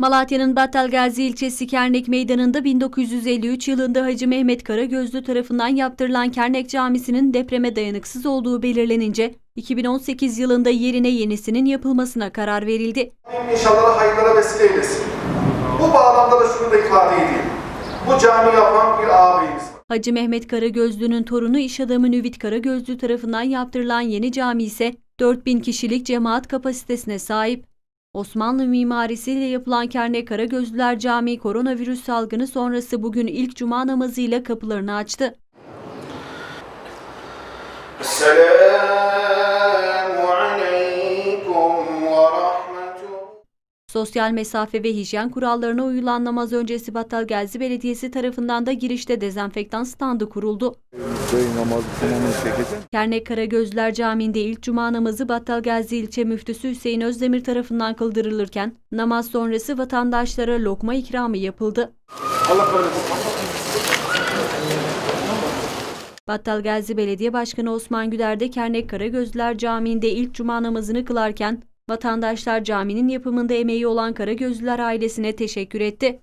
Malatya'nın Battalgazi ilçesi Kernek Meydanı'nda 1953 yılında Hacı Mehmet Karagözlü tarafından yaptırılan Kernek Camisi'nin depreme dayanıksız olduğu belirlenince 2018 yılında yerine yenisinin yapılmasına karar verildi. İnşallah hayırlara vesile eylesin. Bu bağlamda da şunu da ifade edeyim. Bu cami yapan bir ağabeyimiz. Hacı Mehmet Karagözlü'nün torunu iş adamı Nüvit Karagözlü tarafından yaptırılan yeni cami ise 4000 kişilik cemaat kapasitesine sahip. Osmanlı mimarisiyle yapılan Kernek Karagözlüler Camii koronavirüs salgını sonrası bugün ilk cuma namazıyla kapılarını açtı. Sosyal mesafe ve hijyen kurallarına uyulan namaz öncesi Battalgazi Belediyesi tarafından da girişte dezenfektan standı kuruldu. Dayı namazı tamamını çekeceğim. Kernek Karagözler Camii'nde ilk cuma namazı Battalgazi ilçe müftüsü Hüseyin Özdemir tarafından kıldırılırken namaz sonrası vatandaşlara lokma ikramı yapıldı. Battalgazi Belediye Başkanı Osman Güder de Kernek Karagözler Camii'nde ilk cuma namazını kılarken vatandaşlar caminin yapımında emeği olan Karagözlüler ailesine teşekkür etti.